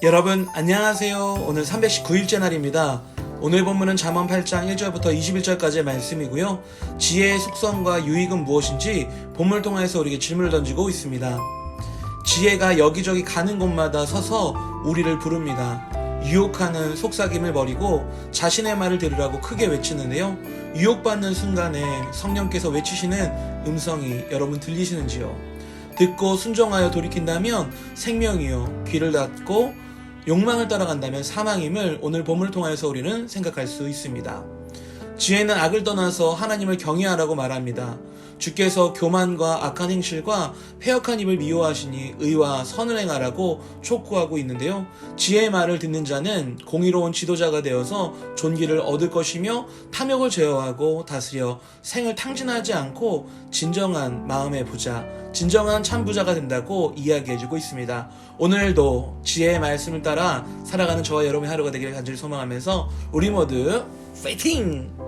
여러분 안녕하세요. 오늘 319일째 날입니다. 오늘 본문은 잠언 8장 1절부터 21절까지의 말씀이고요. 지혜의 속성과 유익은 무엇인지 본문을 통해서 우리에게 질문을 던지고 있습니다. 지혜가 여기저기 가는 곳마다 서서 우리를 부릅니다. 유혹하는 속삭임을 버리고 자신의 말을 들으라고 크게 외치는데요. 유혹받는 순간에 성령께서 외치시는 음성이 여러분 들리시는지요? 듣고 순종하여 돌이킨다면 생명이요. 귀를 닫고 욕망을 따라간다면 사망임을 오늘 본문을 통해서 우리는 생각할 수 있습니다. 지혜는 악을 떠나서 하나님을 경외하라고 말합니다. 주께서 교만과 악한 행실과 폐역한 입을 미워하시니 의와 선을 행하라고 촉구하고 있는데요. 지혜의 말을 듣는 자는 공의로운 지도자가 되어서 존귀를 얻을 것이며 탐욕을 제어하고 다스려 생을 탕진하지 않고 진정한 마음의 부자, 진정한 참 부자가 된다고 이야기해주고 있습니다. 오늘도 지혜의 말씀을 따라 살아가는 저와 여러분의 하루가 되기를 간절히 소망하면서 우리 모두 파이팅!